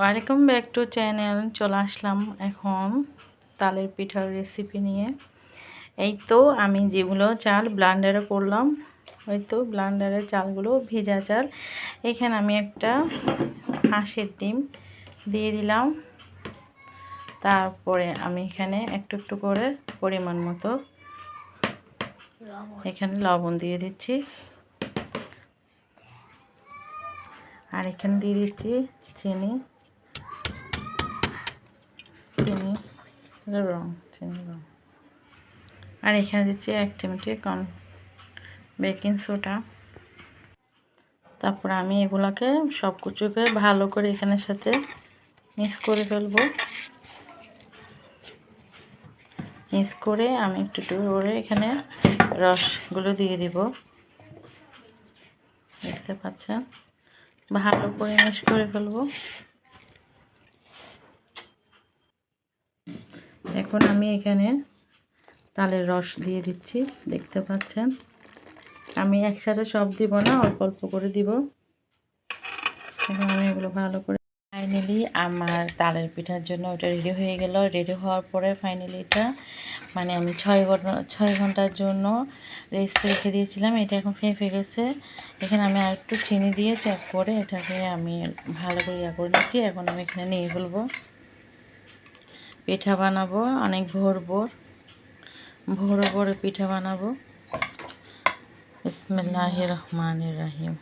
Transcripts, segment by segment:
Welcome back to channel চলে আসলাম এখন তালের পিঠার রেসিপি নিয়ে। এই তো আমি যেগুলো চাল ব্লান্ডারে করলাম ওই তো ব্লান্ডারের চালগুলো ভেজা চাল। এখানে আমি একটা হাঁসের ডিম দিয়ে দিলাম। তারপরে আমি এখানে একটু একটু করে পরিমাণ মতো এখানে লবণ দিয়ে দিচ্ছি। আর এখানে দিয়ে দিচ্ছি চিনি। চিনি রং চিনি রং আর এখানে দিচ্ছি এক চিমটি কম বেকিং সোডা। তারপর আমি এগুলাকে সব কিছুকে ভালো করে এখানের সাথে মিক্স করে ফেলব। মিক্স করে আমি একটু একটু করে এখানে রসগুলো দিয়ে দিব। দেখতে পাচ্ছেন? ভালো করে মিক্স করে ফেলব। এখন আমি এখানে তালের রস দিয়ে দিচ্ছি, দেখতে পাচ্ছেন। আমি একসাথে সব দিব না, অল্প অল্প করে দিব। এখন আমি এগুলো ভালো করে ফাইনালি আমার তালের পিঠার জন্য ওটা রেডি হয়ে গেল। রেডি হওয়ার পরে ফাইনালি এটা মানে আমি ছয় ঘণ্টা, ছয় ঘণ্টার জন্য রেস্ট রেখে দিয়েছিলাম। এটা এখন ফেঁপে গেছে এখানে আমি আর একটু চিনি দিয়ে চেক করে এটাকে আমি ভালো করে ইয়া করে নিচ্ছি। এখন আমি এখানে নিয়ে ফেলব। পিঠা বানাবো, অনেক ভোর ভোর। ভোর ভোরে পিঠা বানাবো। ইসমিল্লাহ রহমান রাহিম।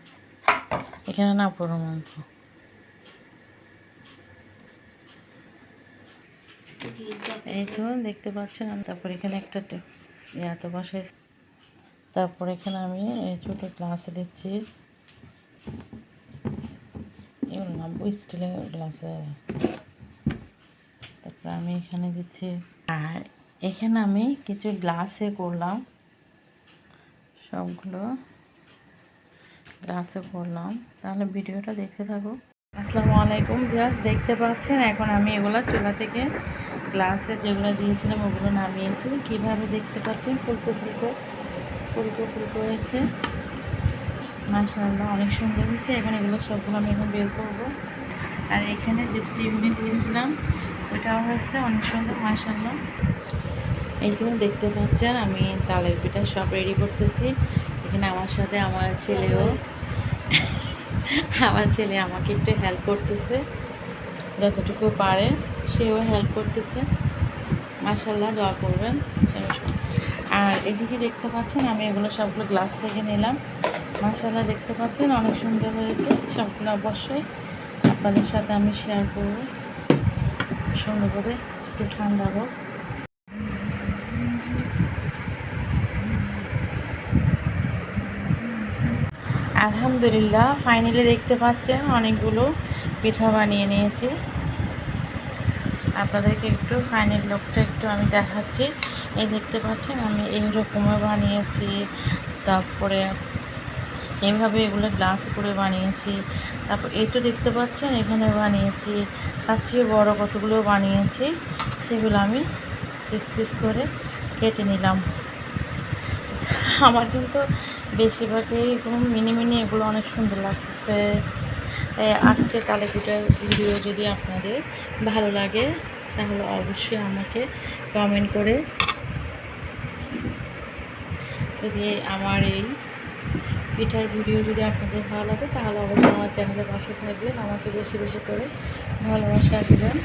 এখানে না, পুরো মন্ত্র। এই তো, দেখতে পাচ্ছেন? তারপর এখানে একটা ইয়াতে বসাই। তারপর এখানে আমি এই ছোটো গ্লাসে দিচ্ছি। এগুলো স্টিলের গ্লাসে। তারপর আমি এখানে দিচ্ছি। আর এখানে আমি কিছু গ্লাসে করলাম। সবগুলো গ্লাসে করলাম। তাহলে ভিডিওটা দেখতে থাকো। আসসালামু আলাইকুম ভিউয়ার্স, দেখতে পাচ্ছেন? এখন আমি এগুলো চুলা থেকে গ্লাসে যেগুলো দিয়েছিলাম, ওগুলো নামিয়েছি। কীভাবে দেখতে পাচ্ছেন? ফুলকো ফুলকো ফুলকো ফুলকো হয়েছে। মাসাল্লাহ অনেক সুন্দর হয়েছে। এখন এগুলো সবগুলো আমি এখন বের করব। আর এখানে যেটা টেবিলে দিয়েছিলাম ওইটাও হয়েছে অনেক সুন্দর মাসাল্লাহ এই জন্য দেখতে পাচ্ছেন, আমি তালের পিঠা সব রেডি করতেছি। এখানে আমার সাথে আমার ছেলেও, আমার ছেলে আমাকে একটু হেল্প করতেছে, যতটুকু পারে সেও হেল্প করতেছে। মাসাল্লাহ দোয়া করবেন আর এদিকে দেখতে পাচ্ছেন, আমি এগুলো সবগুলো গ্লাস থেকে নিলাম। মাসাল্লাহ দেখতে পাচ্ছেন, অনেক সুন্দর হয়েছে, সবগুলো অবশ্যই আপনাদের সাথে আমি শেয়ার করব। সুন্দর করে একটু ঠান্ডা হোক। আলহামদুলিল্লাহ ফাইনালি দেখতে পাচ্ছেন অনেকগুলো পিঠা বানিয়ে নিয়েছি। আপনাদেরকে একটু ফাইনাল লুকটা একটু আমি দেখাচ্ছি। এই দেখতে পাচ্ছেন আমি এইরকমও বানিয়েছি। তারপরে এইভাবে এগুলো গ্লাস করে বানিয়েছি। তারপর এই তো দেখতে পাচ্ছেন, এখানে বানিয়েছি। তার চেয়ে বড়ো কতগুলো বানিয়েছি, সেগুলো আমি পিস পিস করে কেটে নিলাম। আমার কিন্তু বেশিরভাগই এগুলো মিনি মিনি এগুলো অনেক সুন্দর লাগতেছে। আজকে তালে পিঠার ভিডিও যদি আপনাদের ভালো লাগে, তাহলে অবশ্যই আমাকে কমেন্ট করে যদি আমার এই পিঠার ভিডিও যদি আপনাদের ভালো লাগে, তাহলে অবশ্যই আমার চ্যানেলের পাশে থাকবেন। আমাকে বেশি বেশি করে ভালোবাসা দেবেন।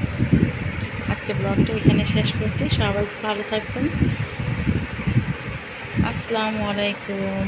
আজকে ব্লগটা এখানে শেষ করছি। সবাই ভালো থাকবেন। আসসালামু আলাইকুম।